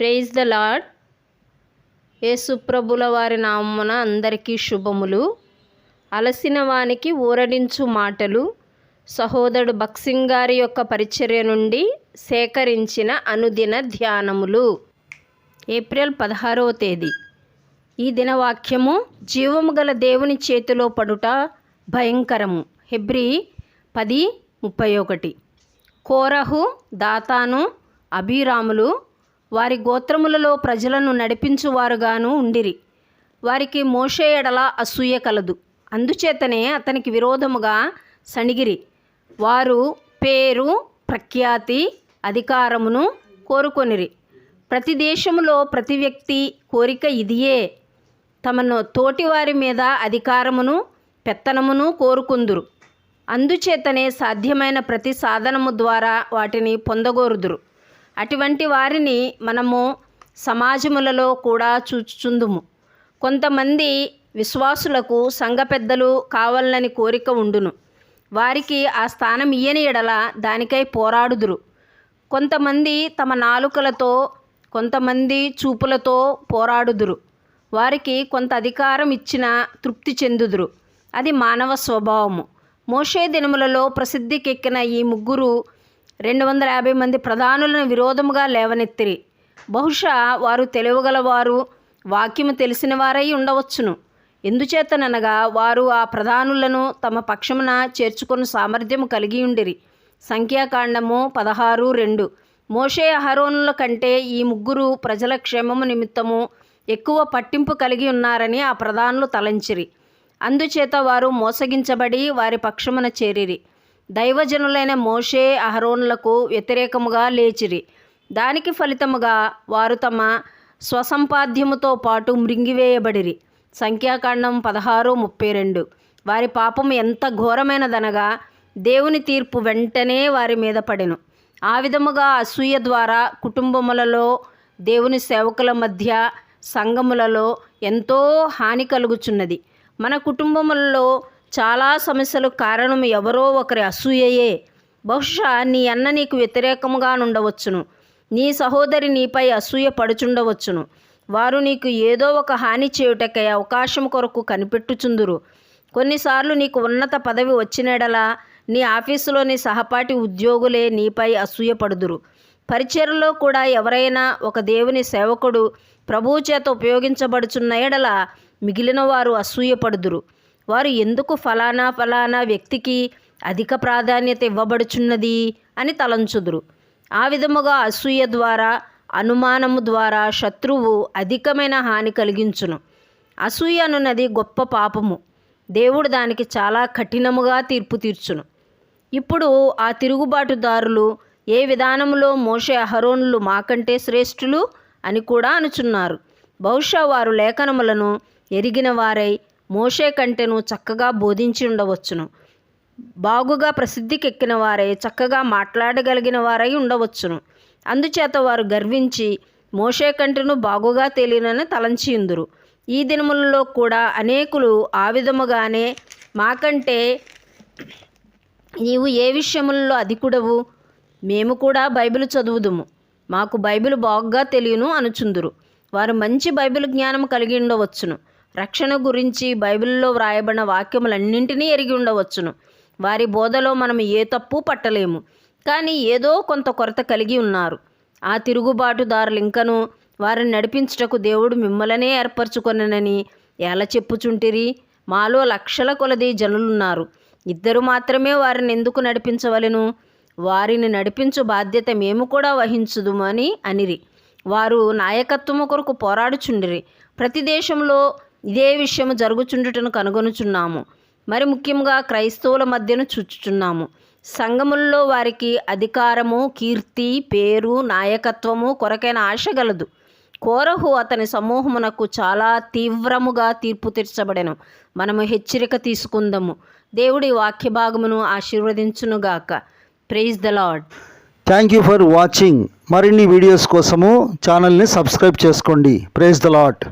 Praise the lord యేసుప్రభుల వారి నామమున అందరికీ శుభములు. అలసిన వానికి ఊరడించు మాటలు. సహోదరుడు బక్సింగ్ గారి యొక్క పరిచర్య నుండి సేకరించిన అనుదిన ధ్యానములు. ఏప్రిల్ పదహారవ తేదీ. ఈ దినవాక్యము జీవము గల దేవుని చేతిలో పడుట భయంకరము. హెబ్రి పది ముప్పై ఒకటి. కోరహు దాతాను అభిరాములు వారి గోత్రములలో ప్రజలను నడిపించువారుగాను ఉండిరి. వారికి మోషే ఎడల అసూయ కలదు. అందుచేతనే అతనికి విరోధముగా సణిగిరి. వారు పేరు ప్రఖ్యాతి అధికారమును కోరుకొనిరి. ప్రతి దేశములో ప్రతి వ్యక్తి కోరిక ఇదియే. తమను తోటివారి మీద అధికారమును పెత్తనమును కోరుకుందురు. అందుచేతనే సాధ్యమైన ప్రతి సాధనము ద్వారా వాటిని పొందగోరుదురు. అటువంటి వారిని మనము సమాజములలో కూడా చూచుచుందుము. కొంతమంది విశ్వాసులకు సంఘ పెద్దలు కావాలని కోరిక ఉండును. వారికి ఆ స్థానం ఇయ్యని ఎడల దానికై పోరాడుదురు. కొంతమంది తమ నాలుకలతో కొంతమంది చూపులతో పోరాడుదురు. వారికి కొంత అధికారం ఇచ్చిన తృప్తి చెందుదురు. అది మానవ స్వభావము. మోషే దినములలో ప్రసిద్ధికెక్కిన ఈ ముగ్గురు రెండు వందల యాభై మంది ప్రధానులను విరోధముగా లేవనెత్తిరి. బహుశా వారు తెలియగలవారు వాక్యము తెలిసిన వారై ఉండవచ్చును. ఎందుచేతననగా వారు ఆ ప్రధానులను తమ పక్షమున చేర్చుకుని సామర్థ్యము కలిగి ఉండిరి. సంఖ్యాకాండము పదహారు రెండు. మోషే అహరోనుల కంటే ఈ ముగ్గురు ప్రజల క్షేమము నిమిత్తము ఎక్కువ పట్టింపు కలిగి ఉన్నారని ఆ ప్రధానులు తలంచిరి. అందుచేత వారు మోసగించబడి వారి పక్షమున చేరిరి. దైవజనులైన మోషే అహరోన్లకు వ్యతిరేకముగా లేచిరి. దానికి ఫలితముగా వారు తమ స్వసంపాద్యముతో పాటు మృంగివేయబడిరి. సంఖ్యాకాండం పదహారు ముప్పై రెండు. వారి పాపం ఎంత ఘోరమైనదనగా దేవుని తీర్పు వెంటనే వారి మీద పడెను. ఆ విధముగా అసూయ ద్వారా కుటుంబములలో దేవుని సేవకుల మధ్య సంఘములలో ఎంతో హాని కలుగుచున్నది. మన కుటుంబములలో చాలా సమస్యలు కారణం ఎవరో ఒకరి అసూయయే. బహుశా నీ అన్న నీకు వ్యతిరేకముగా నుండవచ్చును. నీ సహోదరి నీపై అసూయ పడుచుండవచ్చును. వారు నీకు ఏదో ఒక హాని చేయుటకై అవకాశం కొరకు కనిపెట్టుచుందురు. కొన్నిసార్లు నీకు ఉన్నత పదవి వచ్చినడలా నీ ఆఫీసులోని సహపాఠి ఉద్యోగులే నీపై అసూయపడుదురు పరిచయలో కూడా ఎవరైనా ఒక దేవుని సేవకుడు ప్రభువు చేత ఉపయోగించబడుచున్న ఎడల మిగిలిన వారు అసూయపడుదురు వారు ఎందుకు ఫలానా ఫలానా వ్యక్తికి అధిక ప్రాధాన్యత ఇవ్వబడుచున్నది అని తలంచుదురు. ఆ విధముగా అసూయ ద్వారా అనుమానము ద్వారా శత్రువు అధికమైన హాని కలిగించును. అసూయ అనున్నది గొప్ప పాపము. దేవుడు దానికి చాలా కఠినముగా తీర్పు తీర్చును. ఇప్పుడు ఆ తిరుగుబాటుదారులు ఏ విధానములో మోషే అహరోనులు మాకంటే శ్రేష్ఠులు అని కూడా అనుచున్నారు. బహుశా వారు లేఖనములను ఎరిగిన వారై మోషే కంటెను చక్కగా బోధించి ఉండవచ్చును. బాగుగా ప్రసిద్ధికెక్కిన వారై చక్కగా మాట్లాడగలిగిన వారై ఉండవచ్చును. అందుచేత వారు గర్వించి మోషే కంటెను బాగుగా తెలియనని తలంచిందురు ఈ దినములలో కూడా అనేకులు ఆ విధముగానే మాకంటే నీవు ఏ విషయములలో అధికుడవు మేము కూడా బైబిల్ చదువుదుము. మాకు బైబిల్ బాగుగా తెలియను అనుచుందురు. వారు మంచి బైబిల్ జ్ఞానం కలిగి ఉండవచ్చును. రక్షణ గురించి బైబిల్లో వ్రాయబడిన వాక్యములన్నింటినీ ఎరిగి ఉండవచ్చును. వారి బోధలో మనం ఏ తప్పు పట్టలేము. కానీ ఏదో కొంత కొరత కలిగి ఉన్నారు. ఆ తిరుగుబాటుదారులు ఇంకను వారిని నడిపించుటకు దేవుడు మిమ్మలనే ఏర్పరచుకొనని ఎలా చెప్పుచుంటిరి? మాలో లక్షల కొలది జనులున్నారు. ఇద్దరు మాత్రమే వారిని ఎందుకు నడిపించవలెను? వారిని నడిపించు బాధ్యత మేము కూడా వహించుదుమని అనిరి. వారు నాయకత్వము కొరకు పోరాడుచుండిరి. ప్రతి దేశంలో ఇదే విషయము జరుగుచుండుటను కనుగొనుచున్నాము. మరి ముఖ్యంగా క్రైస్తవుల మధ్యను చూచుచున్నాము. సంఘముల్లో వారికి అధికారము కీర్తి పేరు నాయకత్వము కొరకైన ఆశ గలదు. కోరహు అతని సమూహమునకు చాలా తీవ్రముగా తీర్పు తీర్చబడెను. మనము హెచ్చరిక తీసుకుందాము. దేవుడి వాక్య భాగమును ఆశీర్వదించునుగాక. Praise the Lord thank you for watching మరిన్ని వీడియోస్ కోసము ఛానల్ని సబ్స్క్రైబ్ చేసుకోండి. Praise the lot